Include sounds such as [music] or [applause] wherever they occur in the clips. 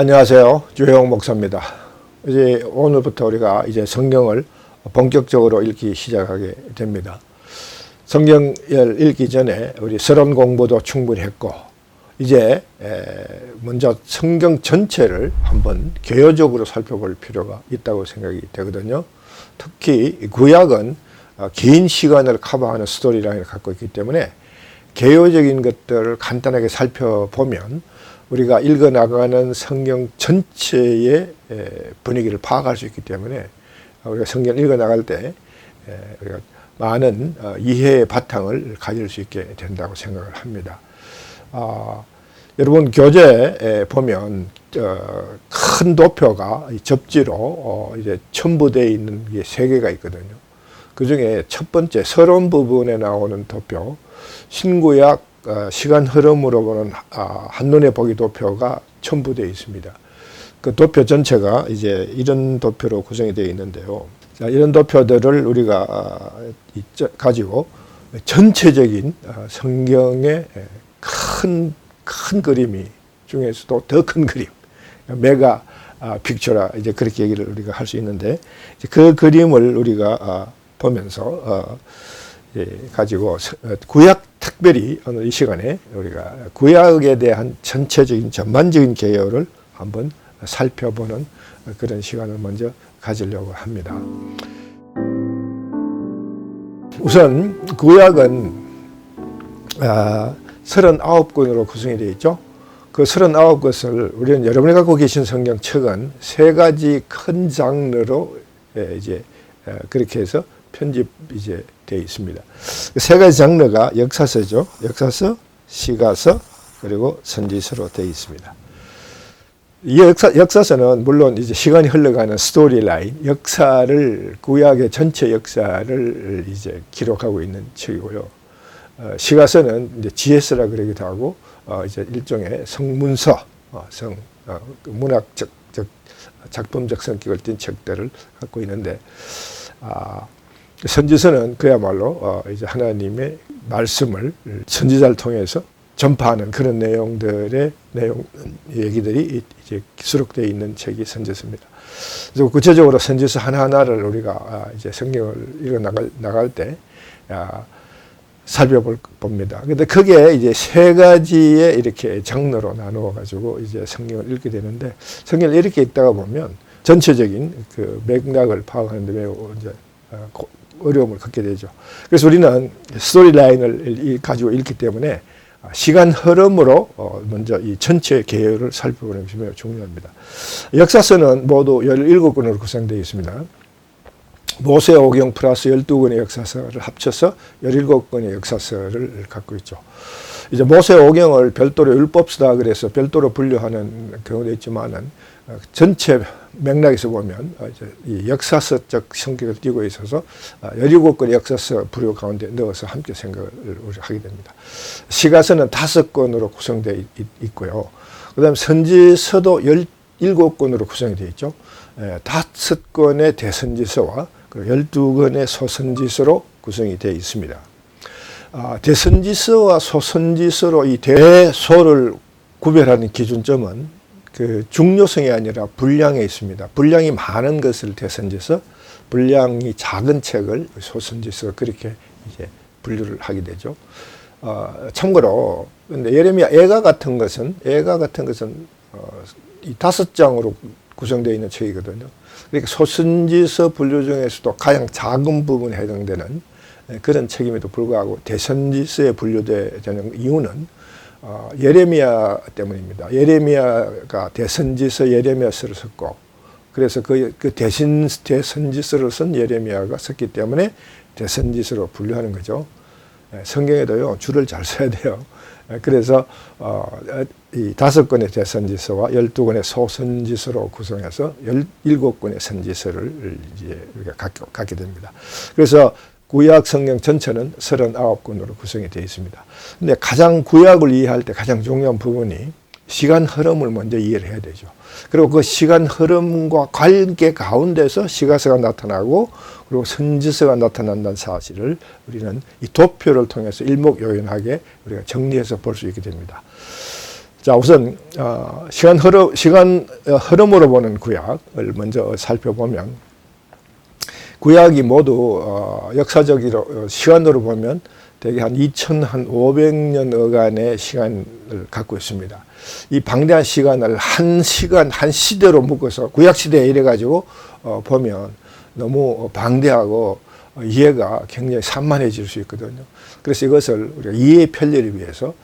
안녕하세요. 주영 목사입니다. 이제 오늘부터 우리가 이제 성경을 본격적으로 읽기 시작하게 됩니다. 성경을 읽기 전에 우리 서론 공부도 충분히 했고 이제 먼저 성경 전체를 한번 개요적으로 살펴볼 필요가 있다고 생각이 되거든요. 특히 구약은 어, 긴 시간을 커버하는 스토리라인을 갖고 있기 때문에 개요적인 것들을 간단하게 살펴보면 우리가 읽어 나가는 성경 전체의 분위기를 파악할 수 있기 때문에 우리가 성경을 읽어 나갈 때 우리가 많은 어, 이해의 바탕을 가질 수 있게 된다고 생각을 합니다. 아, 여러분 교재에 보면 어, 큰 도표가 접지로 어, 이제 첨부되어 있는 게 세 개가 있거든요. 그 중에 첫 번째 서론 부분에 나오는 도표, 신구약 어, 시간 흐름으로 보는 아, 한눈에 보기 도표가 첨부되어 있습니다. 그 도표 전체가 이제 이런 도표로 구성이 되어 있는데요. 자, 이런 도표들을 우리가 아, 가지고 전체적인 아, 성경의 큰, 큰 그림이 중에서도 더 큰 그림, 메가 픽처라 이제 그렇게 얘기를 우리가 할 수 있는데 그 그림을 우리가 보면서 어, 예, 가지고 어, 구약 특별히 오늘 이 시간에 우리가 구약에 대한 전체적인 전반적인 개요를 한번 살펴보는 그런 시간을 먼저 가지려고 합니다. 우선 구약은 아, 39권으로 구성이 되어 있죠. 그 39것을 우리는 여러분이 갖고 계신 성경 책은 세 가지 큰 장르로 예, 이제 그렇게 해서 편집 이제 되어 있습니다. 세 가지 장르가 역사서죠. 역사서, 시가서, 그리고 선지서로 되어 있습니다. 이 역사, 역사서는 물론 이제 시간이 흘러가는 스토리 라인, 역사를, 구약의 전체 역사를 이제 기록하고 있는 책이고요. 어, 시가서는 이제 GS라 그러기도 하고, 어, 이제 일종의 성문서, 어, 성, 어, 그 문학적, 적, 작품적 성격을 띤 책들을 갖고 있는데, 아, 선지서는 그야말로 어 이제 하나님의 말씀을 선지자를 통해서 전파하는 그런 내용들의 내용 얘기들이 이제 수록되어 있는 책이 선지서입니다. 그래서 구체적으로 선지서 하나 하나를 우리가 아, 이제 성경을 읽어 나갈, 나갈 때 아, 살펴볼 봅니다. 근데 그게 이제 세 가지의 이렇게 장르로 나누어 가지고 이제 성경을 읽게 되는데 성경을 이렇게 읽다가 보면 전체적인 그 맥락을 파악하는데 매우 이제 어, 어려움을 갖게 되죠. 그래서 우리는 스토리 라인을 가지고 있기 때문에 시간 흐름으로 어, 먼저 이 전체 계열을 살펴보는 것이 매우 중요합니다. 역사서는 모두 17권으로 구성되어 있습니다. 모세 오경 플러스 12권의 역사서를 합쳐서 17권의 역사서를 갖고 있죠. 이제 모세 오경을 별도로 율법서다 그래서 별도로 분류하는 경우도 있지만은 어, 전체 맥락에서 보면 어, 이 역사서적 성격을 띠고 있어서 17권의 어, 역사서 부류 가운데 넣어서 함께 생각을 하게 됩니다. 시가서는 다섯 권으로 구성되어 있고요. 그 다음 선지서도 17권으로 구성이 되어 있죠. 예, 다섯 권의 대선지서와 12권의 소선지서로 구성이 되어 있습니다. 아, 대선지서와 소선지서로 이 대소를 구별하는 기준점은 그 중요성이 아니라 분량에 있습니다. 분량이 많은 것을 대선지서, 분량이 작은 책을 소선지서 그렇게 이제 분류를 하게 되죠. 어, 참고로 근데 예레미야 애가 같은 것은 애가 같은 것은 어, 이 다섯 장으로 구성되어 있는 책이거든요. 그러니까 소선지서 분류 중에서도 가장 작은 부분에 해당되는 그런 책임에도 불구하고 대선지서에 분류되는 이유는 어, 예레미야 때문입니다. 예레미야가 대선지서 예레미야서를 썼고 그래서 그, 그 대신 대선지서를 쓴 예레미야가 썼기 때문에 대선지서로 분류하는 거죠. 예, 성경에도요 줄을 잘 써야 돼요. 예, 그래서 어, 이 다섯 권의 대선지서와 열두 권의 소선지서로 구성해서 열일곱 권의 선지서를 이제 우리가 갖게 됩니다. 그래서 구약 성경 전체는 39권으로 구성이 되어 있습니다. 근데 가장 구약을 이해할 때 가장 중요한 부분이 시간 흐름을 먼저 이해를 해야 되죠. 그리고 그 시간 흐름과 관계 가운데서 시가서가 나타나고 그리고 선지서가 나타난다는 사실을 우리는 이 도표를 통해서 일목요연하게 우리가 정리해서 볼 수 있게 됩니다. 자, 우선 어, 시간 흐름 시간 어, 흐름으로 보는 구약을 먼저 살펴보면 구약이 모두 어, 역사적으로 어, 시간으로 보면 대개 한 2,500년 어간의 시간을 갖고 있습니다. 이 방대한 시간을 한 시간 한 시대로 묶어서 구약 시대에 이래 가지고 어, 보면 너무 방대하고 어, 이해가 굉장히 산만해질 수 있거든요. 그래서 이것을 우리가 이해 편리를 위해서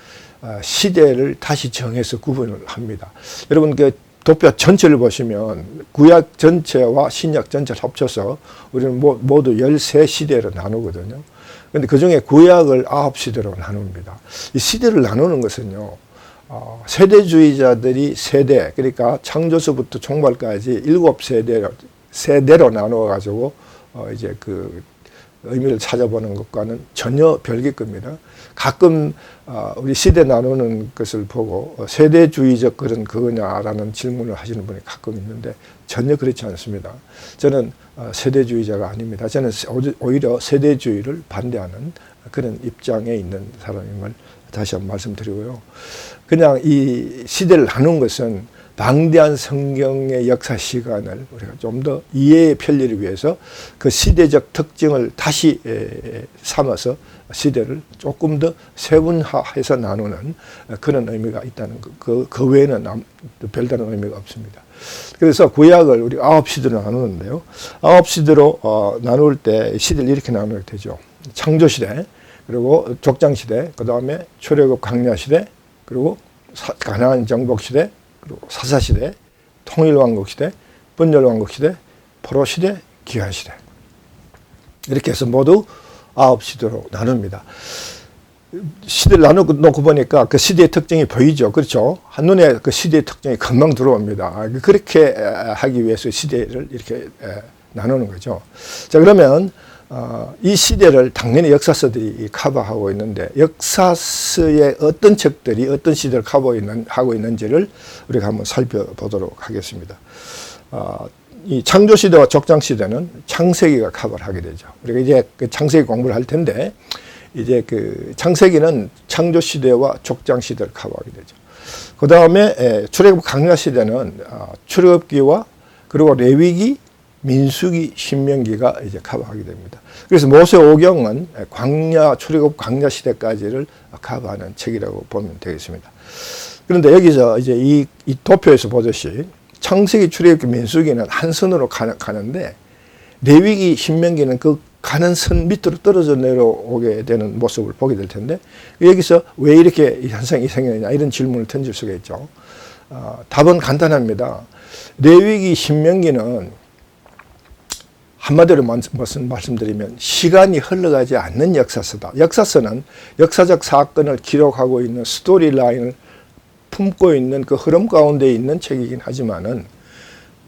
아, 시대를 다시 정해서 구분을 합니다. 여러분 그 도표 전체를 보시면 구약 전체와 신약 전체를 합쳐서 우리는 모- 모두 13시대로 나누거든요. 근데 그 중에 구약을 아홉 시대로 나눕니다. 이 시대를 나누는 것은요, 어, 세대주의자들이 세대, 그러니까 창조서부터 총괄까지 일곱 세대로, 세대로 나누어 가지고, 어, 이제 그 의미를 찾아보는 것과는 전혀 별개 겁니다. 가끔 어, 우리 시대 나누는 것을 보고 어, 세대주의적 그런 그거냐라는 질문을 하시는 분이 가끔 있는데 전혀 그렇지 않습니다. 저는 어, 세대주의자가 아닙니다. 저는 오히려 세대주의를 반대하는 그런 입장에 있는 사람임을 다시 한번 말씀드리고요. 그냥 이 시대를 나눈 것은 방대한 성경의 역사 시간을 우리가 좀 더 이해의 편리를 위해서 그 시대적 특징을 다시 삼아서 시대를 조금 더 세분화해서 나누는 그런 의미가 있다는 것. 그, 그 외에는 별다른 의미가 없습니다. 그래서 구약을 우리 아홉 시대로 나누는데요. 아홉 시대로 어, 나눌 때 시대를 이렇게 나누게 되죠. 창조 시대, 그리고 족장 시대, 그 다음에 출애굽 강야 시대, 그리고 사- 가나안 정복 시대, 그리고 사사 시대, 통일 왕국 시대, 분열 왕국 시대, 포로 시대, 기한 시대. 이렇게 해서 모두 아홉 시대로 나눕니다. 시대를 나누고 보니까 그 시대의 특징이 보이죠. 그렇죠. 한눈에 그 시대의 특징이 금방 들어옵니다. 그렇게 에, 하기 위해서 시대를 이렇게 에, 나누는 거죠. 자, 그러면 어, 이 시대를 당연히 역사서들이 커버하고 있는데 역사서의 어떤 책들이 어떤 시대를 커버 있는, 하고 있는지를 우리가 한번 살펴보도록 하겠습니다. 어, 이 창조 시대와 족장 시대는 창세기가 커버를 하게 되죠. 우리가 이제 그 창세기 공부를 할 텐데 이제 그 창세기는 창조 시대와 족장 시대를 커버하게 되죠. 그 다음에 출애굽 강야 시대는 아, 출애굽기와 그리고 레위기, 민수기, 신명기가 이제 커버하게 됩니다. 그래서 모세 오경은 광야 출애굽 광야 시대까지를 커버하는 책이라고 보면 되겠습니다. 그런데 여기서 이제 이, 이 도표에서 보듯이 창세기, 출애굽기, 민수기는 한 선으로 가는, 가는데 레위기, 신명기는 그 가는 선 밑으로 떨어져 내려오게 되는 모습을 보게 될 텐데 여기서 왜 이렇게 이 현상이 생기느냐 이런 질문을 던질 수가 있죠. 어, 답은 간단합니다. 레위기, 신명기는 한마디로 무슨 말씀드리면 시간이 흘러가지 않는 역사서다. 역사서는 역사적 사건을 기록하고 있는 스토리 라인을 품고 있는 그 흐름 가운데 있는 책이긴 하지만은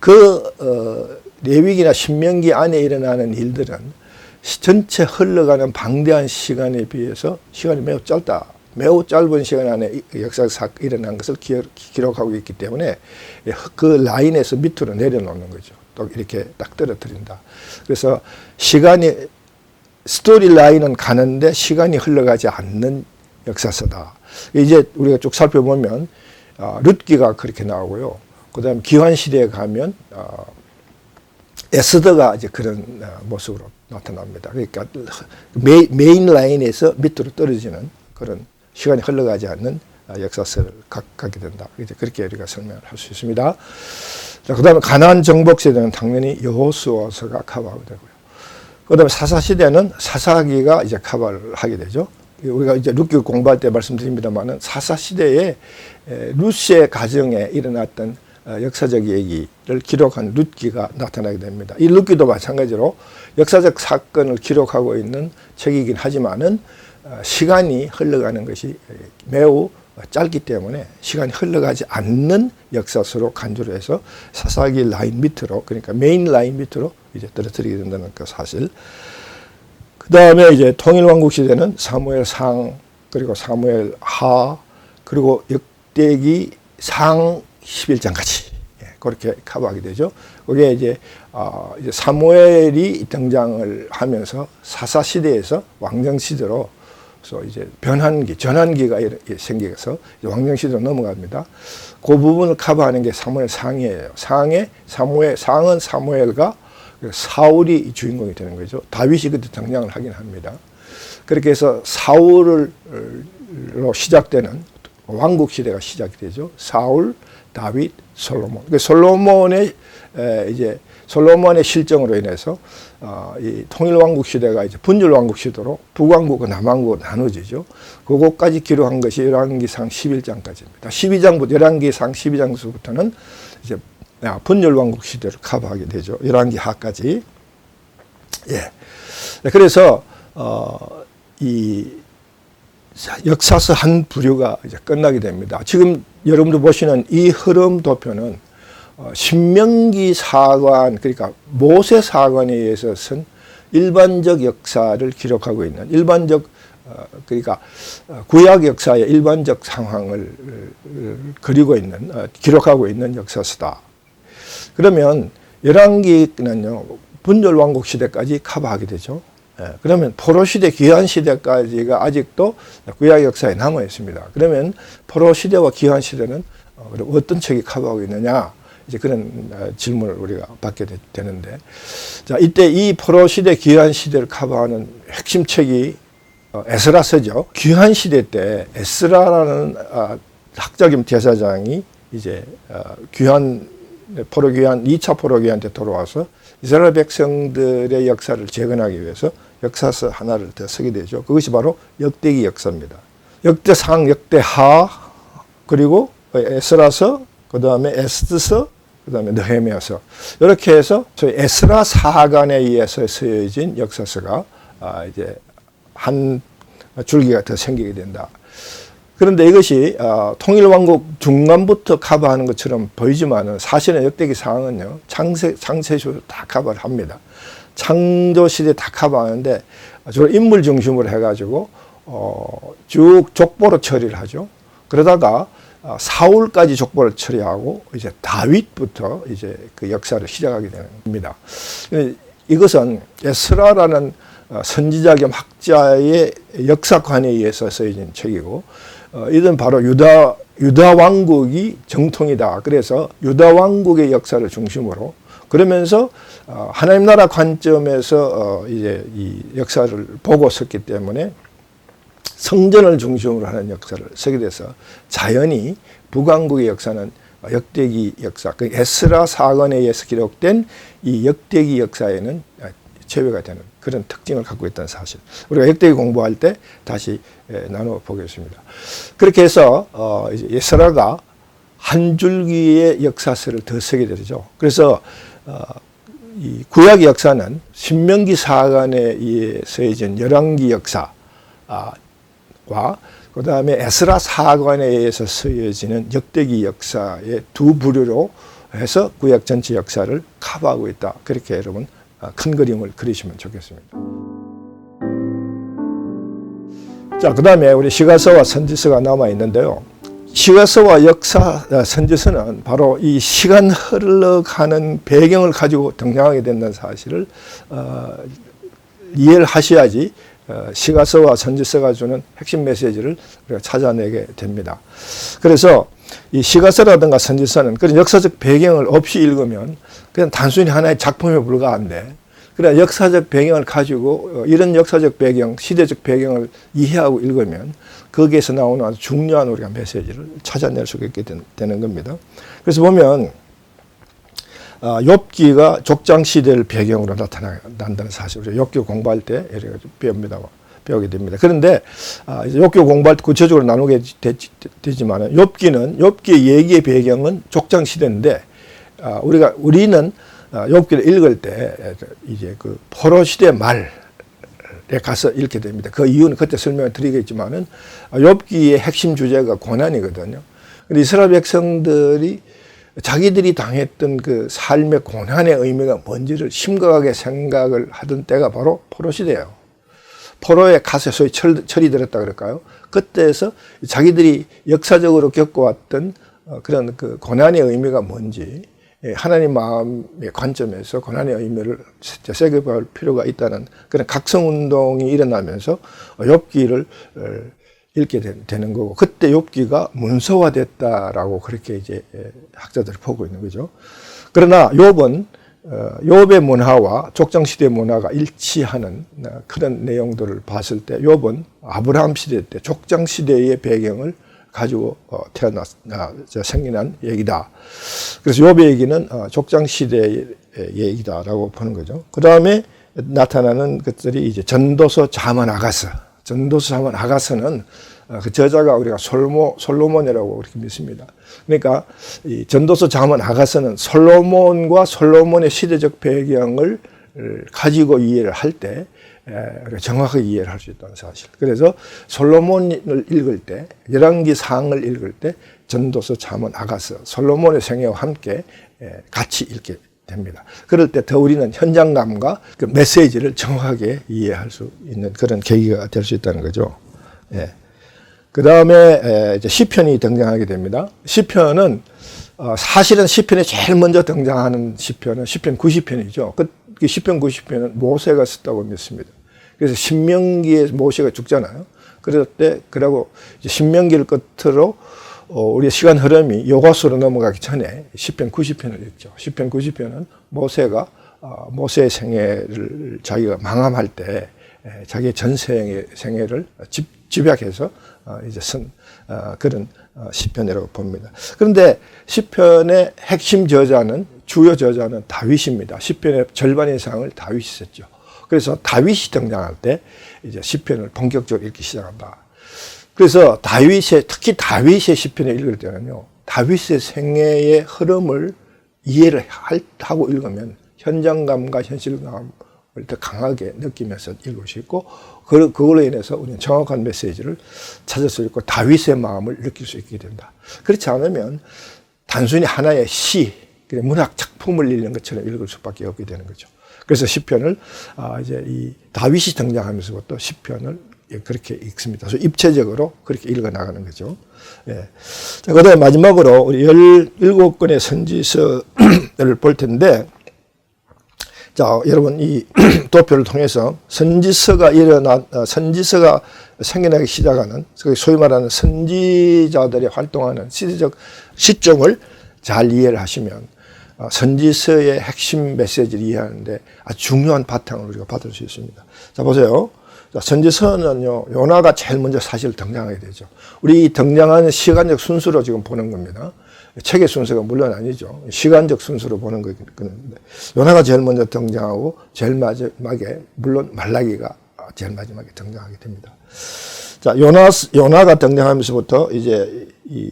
그 어, 레위기나 신명기 안에 일어나는 일들은 시- 전체 흘러가는 방대한 시간에 비해서 시간이 매우 짧다. 매우 짧은 시간 안에 사건 일어난 것을 기록, 기록하고 있기 때문에 그 라인에서 밑으로 내려놓는 거죠. 또 이렇게 딱 떨어뜨린다. 그래서 시간이 스토리 라인은 가는데 시간이 흘러가지 않는 역사서다. 이제 우리가 쭉 살펴보면 어, 룻기가 그렇게 나오고요. 그다음 기환 시대에 가면 어, 에스더가 이제 그런 어, 모습으로 나타납니다. 그러니까 메, 메인 라인에서 밑으로 떨어지는 그런 시간이 흘러가지 않는 어, 역사서를 가, 갖게 된다. 이제 그렇게 우리가 설명을 할 수 있습니다. 자, 그 다음에 가나안 정복 세대는 당연히 여호수아서가 커버하게 되고요. 그 다음에 사사 시대는 사사기가 이제 커버를 하게 되죠. 우리가 이제 룻기 공부할 때 말씀드립니다만은 사사 시대에 에, 룻의 가정에 일어났던 어, 역사적 얘기를 기록한 룻기가 나타나게 됩니다. 이 룻기도 마찬가지로 역사적 사건을 기록하고 있는 책이긴 하지만은 어, 시간이 흘러가는 것이 매우 짧기 때문에 시간이 흘러가지 않는 역사서로 간주를 해서 사사기 라인 밑으로 그러니까 메인 라인 밑으로 이제 떨어뜨리게 된다는 그 사실. 그 다음에 이제 통일왕국 시대는 사무엘 상 그리고 사무엘 하 그리고 역대기 상 11장까지 예, 그렇게 커버하게 되죠. 그게 이제 어, 이제 사무엘이 등장을 하면서 사사 시대에서 왕정 시대로 서 이제 변환기, 전환기가 생겨서 왕정시대로 넘어갑니다. 그 부분을 커버하는 게 사무엘 상이에요. 상에 사무엘 상은 사무엘과 사울이 주인공이 되는 거죠. 다윗이 그때 등장을 하긴 합니다. 그렇게 해서 사울로 시작되는 왕국 시대가 시작이 되죠. 사울, 다윗, 솔로몬. 그 솔로몬의 에, 이제 솔로몬의 실정으로 인해서 어, 이 통일 왕국 시대가 이제 분열 왕국 시대로 북왕국과 남왕국으로 나눠지죠. 그것까지 기록한 것이 열왕기상 11장까지입니다. 12장부터 열왕기상 12장부터는 이제 아, 분열 왕국 시대를 커버하게 되죠. 열왕기 하까지. 예. 네, 그래서 어, 이 역사서 한 부류가 이제 끝나게 됩니다. 지금 여러분들 보시는 이 흐름 도표는 어, 신명기 사관 그러니까 모세 사관에 의해서 쓴 일반적 역사를 기록하고 있는 일반적 어, 그러니까 어, 구약 역사의 일반적 상황을 어, 그리고 있는 어, 기록하고 있는 역사서다. 그러면 열왕기는요 분열 왕국 시대까지 커버하게 되죠. 예, 그러면 포로 시대 기한 시대까지가 아직도 구약 역사에 남아 있습니다. 그러면 포로 시대와 기한 시대는 어, 어떤 책이 커버하고 있느냐? 이제 그런 어, 질문을 우리가 받게 되, 되는데, 자 이때 이 포로 시대 기한 시대를 커버하는 핵심 책이 어, 에스라서죠. 귀한 시대 때 에스라라는 아, 학자겸 대사장이 이제 어, 귀한 포로 귀한 2차 포로 귀한 때 돌아와서 이스라엘 백성들의 역사를 재건하기 위해서 역사서 하나를 더 쓰게 되죠. 그것이 바로 역대기 역사입니다. 역대상, 역대하 그리고 에스라서 그 다음에 에스드서 그 다음에 느헤미야서 이렇게 해서 저희 에스라 사관에 의해서 쓰여진 역사서가 아 이제 한 줄기가 더 생기게 된다. 그런데 이것이 어, 통일왕국 중간부터 커버하는 것처럼 보이지만은 사실은 역대기 상황은요 창세 창세시로 다 커버를 합니다. 창조시대 다 커버하는데 주로 인물 중심으로 해가지고 어, 쭉 족보로 처리를 하죠. 그러다가 어, 사울까지 족보를 처리하고 이제 다윗부터 이제 그 역사를 시작하게 되는 겁니다. 이것은 에스라라는 어, 선지자 겸 학자의 역사관에 의해서 쓰여진 책이고 어, 이는 바로 유다 유다 왕국이 정통이다. 그래서 유다 왕국의 역사를 중심으로 그러면서 어, 하나님 나라 관점에서 어, 이제 이 역사를 보고 썼기 때문에 성전을 중심으로 하는 역사를 쓰게 돼서 자연히 북왕국의 역사는 역대기 역사, 그 에스라 사건에 의해서 기록된 이 역대기 역사에는 제외가 되는 그런 특징을 갖고 있다는 사실. 우리가 역대기 공부할 때 다시 나눠 보겠습니다. 그렇게 해서 어, 에스라가 한 줄기의 역사서를 더 쓰게 되죠. 그래서 어, 이 구약 역사는 신명기 사관에 의해 쓰여진 열왕기 역사 와그 다음에 에스라 사관에 의해서 쓰여지는 역대기 역사의 두 부류로 해서 구약 전체 역사를 커버하고 있다. 그렇게 여러분 큰 그림을 그리시면 좋겠습니다. 자, 그 다음에 우리 시가서와 선지서가 남아 있는데요. 시가서와 역사 아, 선지서는 바로 이 시간 흘러가는 배경을 가지고 등장하게 된다는 사실을 어, 이해를 하셔야지 어, 시가서와 선지서가 주는 핵심 메시지를 우리가 찾아내게 됩니다. 그래서 이 시가서라든가 선지서는 그런 역사적 배경을 없이 읽으면 그냥 단순히 하나의 작품에 불과한데 그래 역사적 배경을 가지고 어, 이런 역사적 배경, 시대적 배경을 이해하고 읽으면 거기에서 나오는 아주 중요한 우리가 메시지를 찾아낼 수 있게 되는 겁니다. 그래서 보면 아, 욥기가 족장 시대를 배경으로 나타난다는 사실 우리가 욥기 공부할 때 이렇게 배웁니다. 배우게 됩니다. 그런데 아, 욥기 공부할 때 구체적으로 나누게 되지만 욥기는 욥기의 얘기의 배경은 족장 시대인데 아, 우리가 우리는 욥기를 읽을 때 이제 그 포로 시대 말 에 가서 읽게 됩니다. 그 이유는 그때 설명을 드리겠지만은 욥기의 핵심 주제가 고난이거든요. 근데 이스라엘 백성들이 자기들이 당했던 그 삶의 고난의 의미가 뭔지를 심각하게 생각을 하던 때가 바로 포로 시대예요. 포로의 가세 소위 철, 철이 들었다 그럴까요? 그때에서 자기들이 역사적으로 겪어왔던 어, 그런 그 고난의 의미가 뭔지 예, 하나님 마음의 관점에서 고난의 의미를 진짜 세게 볼 필요가 있다는 그런 각성 운동이 일어나면서 욥기를 어, 읽게 된- 되는 거고 그때 욥기가 문서화됐다라고 그렇게 이제 예, 학자들이 보고 있는 거죠. 그러나 욥은 어, 욥의 문화와 족장 시대 문화가 일치하는 어, 그런 내용들을 봤을 때 욥은 아브라함 시대 때 족장 시대의 배경을 가지고 어, 태어났 생겨난 얘기다. 그래서 욥의 얘기는 어, 족장 시대의 얘기다라고 보는 거죠. 그 다음에 나타나는 것들이 이제 전도서 자문 아가서, 전도서 자문 아가서는 어, 그 저자가 우리가 솔모 솔로몬이라고 그렇게 믿습니다. 그러니까 이 전도서 자문 아가서는 솔로몬과 솔로몬의 시대적 배경을 가지고 이해를 할 때 정확하게 이해를 할 수 있다는 사실. 그래서 솔로몬을 읽을 때 열왕기 상을 읽을 때 전도서 자문 아가서 솔로몬의 생애와 함께 에, 같이 읽게 됩니다. 그럴 때 더 우리는 현장감과 그 메시지를 정확하게 이해할 수 있는 그런 계기가 될 수 있다는 거죠. 예. 그 다음에 시편이 등장하게 됩니다. 시편은 어, 사실은 시편에 제일 먼저 등장하는 시편은 시편 90편이죠. 그, 그 시편 90편은 모세가 썼다고 믿습니다. 그래서 신명기에 모세가 죽잖아요. 그럴 때 그러고 신명기를 끝으로 어, 우리의 시간 흐름이 요과수로 넘어가기 전에 시편 90편을 읽죠. 시편 90편은 모세가 어, 모세의 생애를 자기가 망함할 때 에, 자기의 전생의 생애를 집, 집약해서 어, 이제 쓴 어, 그런 어, 시편이라고 봅니다. 그런데 시편의 핵심 저자는 주요 저자는 다윗입니다. 시편의 절반 이상을 다윗이 썼죠. 그래서 다윗이 등장할 때 이제 시편을 본격적으로 읽기 시작한다. 그래서 다윗의 특히 다윗의 시편을 읽을 때는요. 다윗의 생애의 흐름을 이해를 할, 하고 읽으면 현장감과 현실감을 더 강하게 느끼면서 읽을 수 있고 그, 그걸로 인해서 우리는 정확한 메시지를 찾을 수 있고 다윗의 마음을 느낄 수 있게 된다. 그렇지 않으면 단순히 하나의 시, 문학 작품을 읽는 것처럼 읽을 수밖에 없게 되는 거죠. 그래서 시편을 아 이제 이 다윗이 등장하면서부터 시편을 그렇게 읽습니다. 그래서 입체적으로 그렇게 읽어 나가는 거죠. 예. 자, 그다음에 마지막으로 우리 17권의 선지서를 볼 텐데 자, 여러분 이 [clears throat] 도표를 통해서 선지서가 일어나 어, 선지서가 생겨나기 시작하는 소위 말하는 선지자들이 활동하는 시대적 시점을 잘 이해를 하시면 어, 선지서의 핵심 메시지를 이해하는데 아주 중요한 바탕을 우리가 받을 수 있습니다. 자, 보세요. 자, 선지서는요, 요나가 제일 먼저 사실 등장하게 되죠. 우리 이 등장하는 시간적 순서로 지금 보는 겁니다. 책의 순서가 물론 아니죠. 시간적 순서로 보는 거는데 요나가 제일 먼저 등장하고 제일 마지막에 물론 말라기가 제일 마지막에 등장하게 됩니다. 자, 요나 요나가 등장하면서부터 이제 이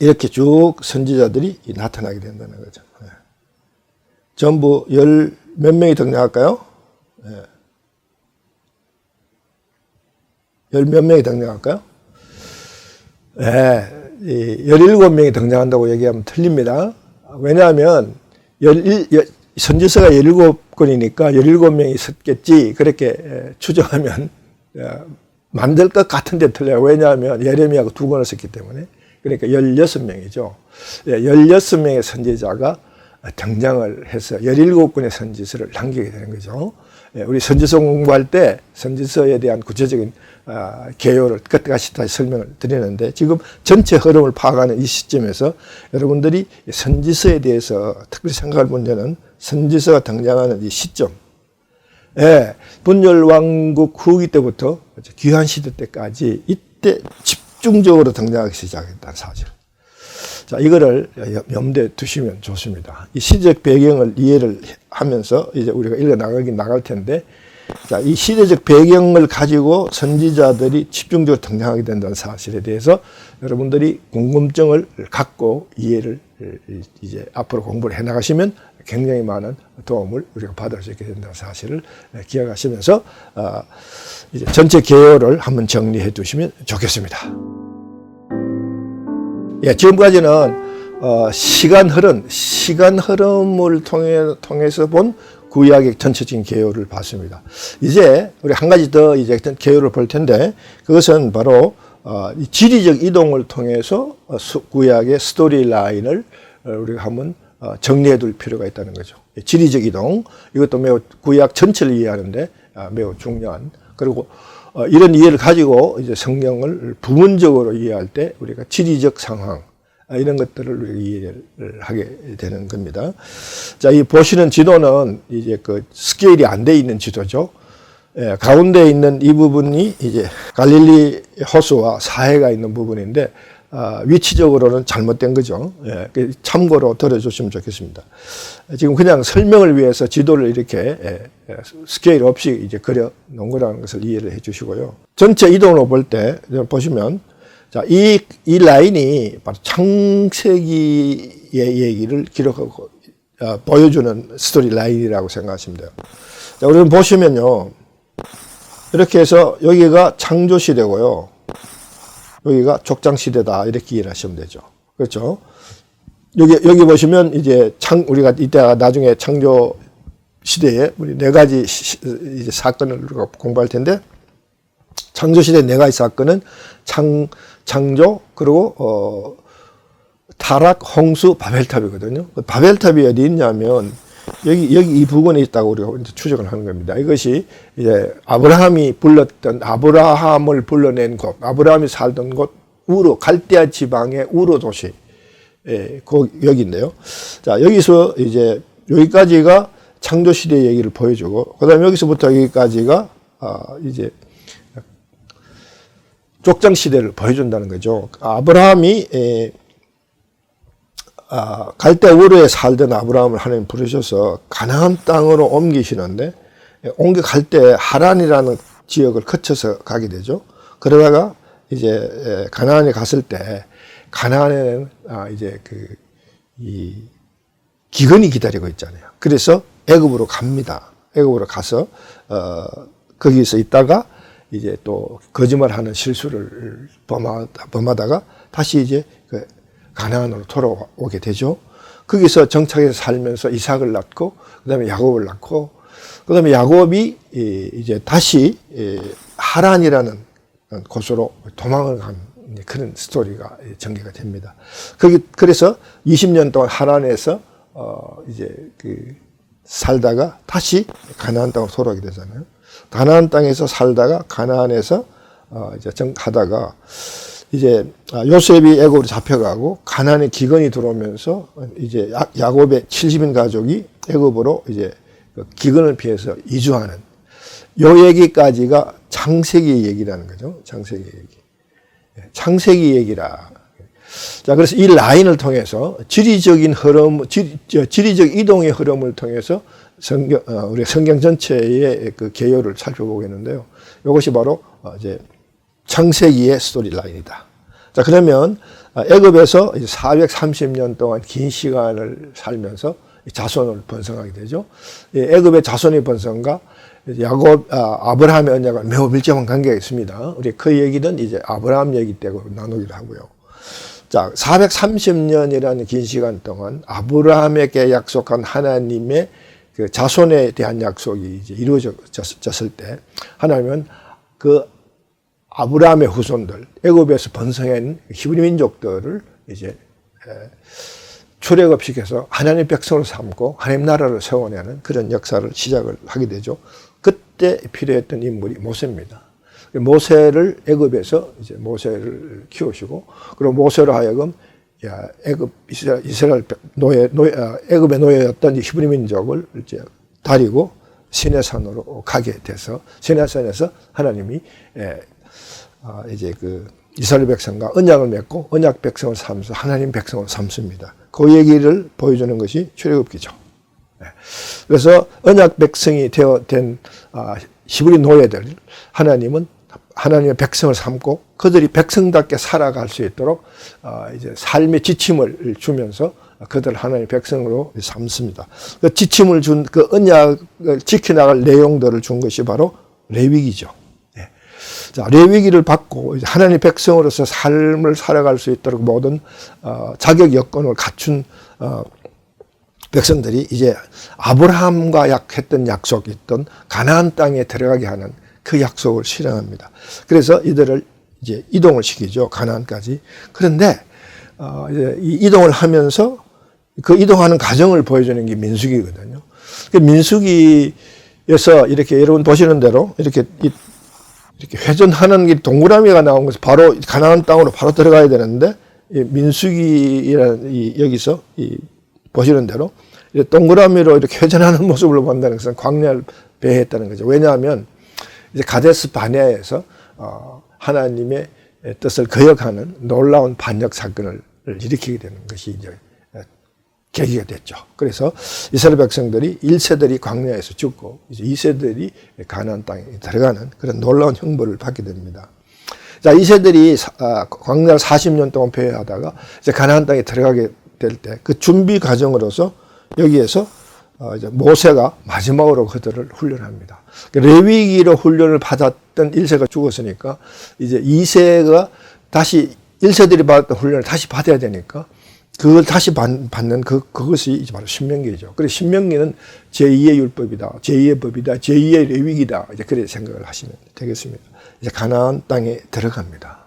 이렇게 쭉 선지자들이 나타나게 된다는 거죠. 예. 전부 열 몇 명이 등장할까요? 예. 열 몇 명이 등장할까요? 예. 이 17명이 등장한다고 얘기하면 틀립니다. 왜냐하면 11, 선지서가 17권이니까 17명이 썼겠지 그렇게 추정하면 만들 것 같은데 틀려요. 왜냐하면 예레미야가 두 권을 썼기 때문에 그러니까 16명이죠. 16명의 선지자가 등장을 해서 17권의 선지서를 남기게 되는 거죠. 우리 선지서 공부할 때 선지서에 대한 구체적인 아, 개요를 끝까지 다시 설명을 드리는데 지금 전체 흐름을 파악하는 이 시점에서 여러분들이 선지서에 대해서 특별히 생각할 문제는 선지서가 등장하는 이 시점. 예, 분열왕국 후기 때부터 귀한 시대 때까지 이때 집중적으로 등장하기 시작했다는 사실. 자, 이거를 염두에 두시면 좋습니다. 이 시대적 배경을 이해를 하면서 이제 우리가 읽어 나가긴 나갈 텐데 자, 이 시대적 배경을 가지고 선지자들이 집중적으로 등장하게 된다는 사실에 대해서 여러분들이 궁금증을 갖고 이해를 이제 앞으로 공부를 해 나가시면 굉장히 많은 도움을 우리가 받을 수 있게 된다는 사실을 기억하시면서 아, 이제 전체 개요를 한번 정리해 두시면 좋겠습니다. 예, 지금까지는 어, 시간 흐름, 시간 흐름을 통해, 통해서 본 구약의 전체적인 개요를 봤습니다. 이제 우리 한 가지 더 이제 개요를 볼 텐데 그것은 바로 어, 지리적 이동을 통해서 구약의 스토리 라인을 어, 우리가 한번 어, 정리해 둘 필요가 있다는 거죠. 지리적 이동 이것도 매우 구약 전체를 이해하는데 아, 매우 중요한 그리고 어, 이런 이해를 가지고 이제 성경을 부분적으로 이해할 때 우리가 지리적 상황 아, 이런 것들을 이해를 하게 되는 겁니다. 자, 이 보시는 지도는 이제 그 스케일이 안 돼 있는 지도죠. 예, 가운데 있는 이 부분이 이제 갈릴리 호수와 사해가 있는 부분인데 아, 위치적으로는 잘못된 거죠. 예, 그 참고로 들어주시면 좋겠습니다. 지금 그냥 설명을 위해서 지도를 이렇게 예, 예, 스케일 없이 이제 그려 놓은 거라는 것을 이해를 해 주시고요. 전체 이동으로 볼 때 보시면 자, 이, 이 라인이 바로 창세기의 얘기를 기록하고 어, 보여주는 스토리 라인이라고 생각하시면 돼요. 자, 우리는 보시면요. 이렇게 해서 여기가 창조 시대고요. 여기가 족장 시대다 이렇게 이해를 하시면 되죠. 그렇죠? 여기 여기 보시면 이제 창 우리가 이따가 나중에 창조 시대에 우리 네 가지 시, 이제 사건을 우리가 공부할 텐데 창조 시대 네 가지 사건은 창 창조 그리고 어 타락, 홍수, 바벨탑이거든요. 그 바벨탑이 어디 있냐면 여기 여기 이 부근에 있다고 우리가 이제 추정을 하는 겁니다. 이것이 이제 아브라함이 불렀던 아브라함을 불러낸 곳, 아브라함이 살던 곳 우르 갈대아 지방의 우르 도시, 예, 그 여기인데요. 자 여기서 이제 여기까지가 창조 시대 얘기를 보여주고, 그다음에 여기서부터 여기까지가 아 이제 족장 시대를 보여준다는 거죠. 아브라함이 에, 아, 갈대 우르에 살던 아브라함을 하나님 부르셔서 가나안 땅으로 옮기시는데 옮겨 갈 때 하란이라는 지역을 거쳐서 가게 되죠. 그러다가 이제 가나안에 갔을 때 가나안에는 아, 이제 그 이 기근이 기다리고 있잖아요. 그래서 애굽으로 갑니다. 애굽으로 가서 어 거기서 있다가 이제 또 거짓말하는 실수를 범하다, 범하다가 다시 이제 그 가나안으로 돌아오게 되죠. 거기서 정착해서 살면서 이삭을 낳고 그다음에 야곱을 낳고 그다음에 야곱이 이제 다시 하란이라는 곳으로 도망을 간 그런 스토리가 전개가 됩니다. 거기 그래서 20년 동안 하란에서 어 이제 그 살다가 다시 가나안 땅으로 돌아오게 되잖아요. 가나안 땅에서 살다가 가나안에서 어 이제 정하다가 이제 아, 요셉이 애굽으로 잡혀가고 가나안에 기근이 들어오면서 이제 야곱의 70인 가족이 애굽으로 이제 그 기근을 피해서 이주하는 요 얘기까지가 창세기 얘기라는 거죠. 창세기 얘기. 예, 창세기 얘기라. 자, 그래서 이 라인을 통해서 지리적인 흐름, 지리, 지리적 이동의 흐름을 통해서 성경, 어, 우리 성경 전체의 그 개요를 살펴보겠는데요. 이것이 바로 어, 이제 창세기의 스토리 라인이다. 자, 그러면 아, 애굽에서 430년 동안 긴 시간을 살면서 자손을 번성하게 되죠. 애굽의 자손의 번성과 야곱, 아, 브라함의 언약은 매우 밀접한 관계가 있습니다. 우리 그 얘기는 이제 아브라함 얘기 때고 나누기로 하고요. 자, 430년이라는 긴 시간 동안 아브라함에게 약속한 하나님의 그 자손에 대한 약속이 이제 이루어졌을 때 하나님은 그 아브라함의 후손들, 애굽에서 번성한 히브리 민족들을 이제 출애굽시켜서 하나님 백성으로 삼고 하나님 나라를 세워내는 그런 역사를 시작을 하게 되죠. 그때 필요했던 인물이 모세입니다. 모세를 애굽에서 이제 모세를 키우시고 그리고 모세로 하여금 야 애굽 이스라엘, 이스라엘 노예 노예 아, 애굽의 노예였던 히브리 민족을 이제 다리고 시내산으로 가게 돼서 시내산에서 하나님이 아, 이제 그 이스라엘 백성과 언약을 맺고 언약 백성을 삼서 하나님 백성을 삼습니다. 그 얘기를 보여주는 것이 출애굽기죠. 네. 그래서 언약 백성이 되어 된 아, 히브리 노예들 하나님은 하나님의 백성을 삼고 그들이 백성답게 살아갈 수 있도록 아, 이제 삶의 지침을 주면서 그들 하나님의 백성으로 삼습니다. 그 지침을 준 그 언약을 지켜나갈 내용들을 준 것이 바로 레위기죠. 자, 레위기를 받고 하나님 백성으로서 삶을 살아갈 수 있도록 모든 어, 자격 여건을 갖춘 어, 백성들이 이제 아브라함과 약했던 약속이 있던 가나안 땅에 들어가게 하는 그 약속을 실행합니다. 그래서 이들을 이제 이동을 시키죠 가나안까지. 그런데 어, 이제 이 이동을 하면서 그 이동하는 과정을 보여주는 게 민수기거든요. 그 민수기에서 이렇게 여러분 보시는 대로 이렇게 이- 이렇게 회전하는 게 동그라미가 나온 것이 바로 가나안 땅으로 바로 들어가야 되는데 이 민수기라는 이 여기서 이 보시는 대로 이 동그라미로 이렇게 회전하는 [laughs] 모습을 본다는 것은 광야를 배했다는 거죠. 왜냐하면 이제 가데스 바네아에서 어, 하나님의 뜻을 거역하는 놀라운 반역 사건을 일으키게 되는 것이 이제 계기가 됐죠. 그래서 이스라엘 백성들이 1세들이 광야에서 죽고 이제 2세들이 가나안 땅에 들어가는 그런 놀라운 형벌을 받게 됩니다. 자, 2세들이 아, 광야를 40년 동안 배회하다가 이제 가나안 땅에 들어가게 될 때 그 준비 과정으로서 여기에서 어, 이제 모세가 마지막으로 그들을 훈련합니다. 레위기로 훈련을 받았던 1세가 죽었으니까 이제 2세가 다시 1세들이 받았던 훈련을 다시 받아야 되니까 그걸 다시 받, 는 그, 그것이 이제 바로 신명기죠. 그래서 신명기는 제2의 율법이다. 제2의 법이다. 제2의 레위기다. 이제 그렇게 생각을 하시면 되겠습니다. 이제 가나안 땅에 들어갑니다.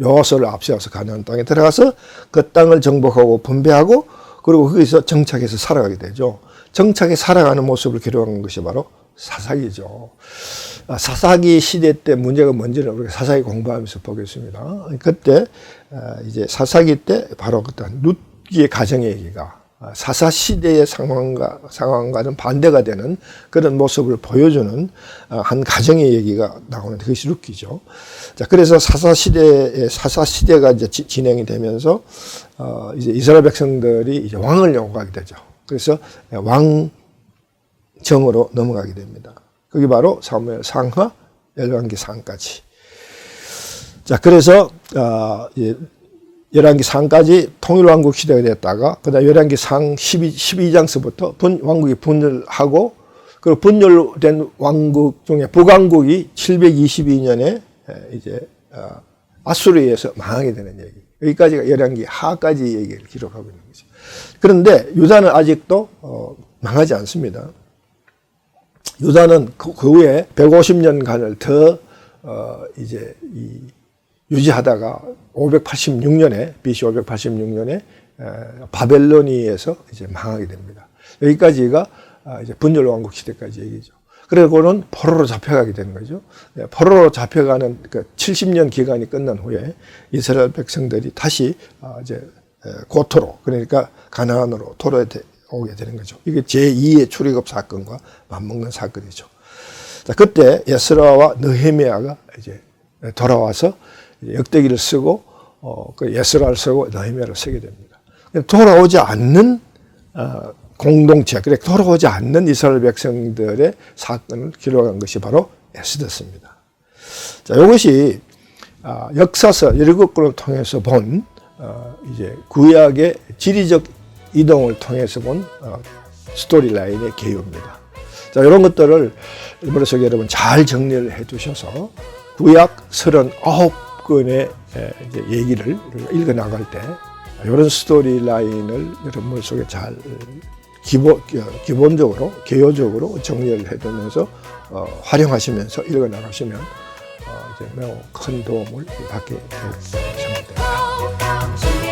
여호수를 앞세워서 가나안 땅에 들어가서 그 땅을 정복하고 분배하고 그리고 거기서 정착해서 살아가게 되죠. 정착해 살아가는 모습을 기록한 것이 바로 사사기죠. 아, 사사기 시대 때 문제가 뭔지를 우리가 사사기 공부하면서 보겠습니다. 그때 아, 이제 사사기 때 바로 그때 룻기의 가정의 얘기가 아, 사사 시대의 상황과 상황과는 반대가 되는 그런 모습을 보여주는 아, 한 가정의 얘기가 나오는데 그것이 룻기죠. 자, 그래서 사사 시대의 사사 시대가 이제 지- 진행이 되면서 어, 이제 이스라엘 백성들이 이제 왕을 요구하게 되죠. 그래서 왕정으로 넘어가게 됩니다. 그게 바로 사무엘 상하 열왕기 상까지. 자, 그래서 어, 예, 열왕기 상까지 통일왕국 시대가 됐다가 그 다음 열왕기 상 12, 12장서부터 분, 왕국이 분열하고 그리고 분열된 왕국 중에 북왕국이 722년에 이제 어, 아수르에서 망하게 되는 얘기. 여기까지가 열왕기 하까지 얘기를 기록하고 있는 거죠. 그런데 유다는 아직도 어, 망하지 않습니다. 유다는 그, 그 후에 150년간을 더 어, 이제 이 유지하다가 586년에 BC 586년에 바벨로니에서 이제 망하게 됩니다. 여기까지가 아, 이제 분열 왕국 시대까지 얘기죠. 그리고는 포로로 잡혀가게 되는 거죠. 네, 포로로 잡혀가는 그 70년 기간이 끝난 후에 이스라엘 백성들이 다시 아, 이제 에, 고토로 그러니까 가나안으로 토로에 대- 오게 되는 거죠. 이게 제2의 출애굽 사건과 맞먹는 사건이죠. 자, 그때 예스라와 느헤미야가 이제 돌아와서 역대기를 쓰고 어, 그 예스라를 쓰고 느헤미야를 쓰게 됩니다. 돌아오지 않는 어, 공동체, 그래 돌아오지 않는 이스라엘 백성들의 사건을 기록한 것이 바로 에스더스입니다. 자, 이것이 아, 역사서 일곱 권을 통해서 본 어, 이제 구약의 지리적 이동을 통해서 본 어, 스토리 라인의 개요입니다. 자, 이런 것들을 머릿속에 여러분 잘 정리를 해 두셔서 구약 39 이제 얘기를 읽어 나갈 때 이런 스토리 라인을 여러분 머릿속에 잘 기본, 기본적으로, 개요적으로 정리를 해 두면서 어, 활용하시면서 읽어 나가시면 어, 매우 큰 도움을 받게 될 생각됩니다.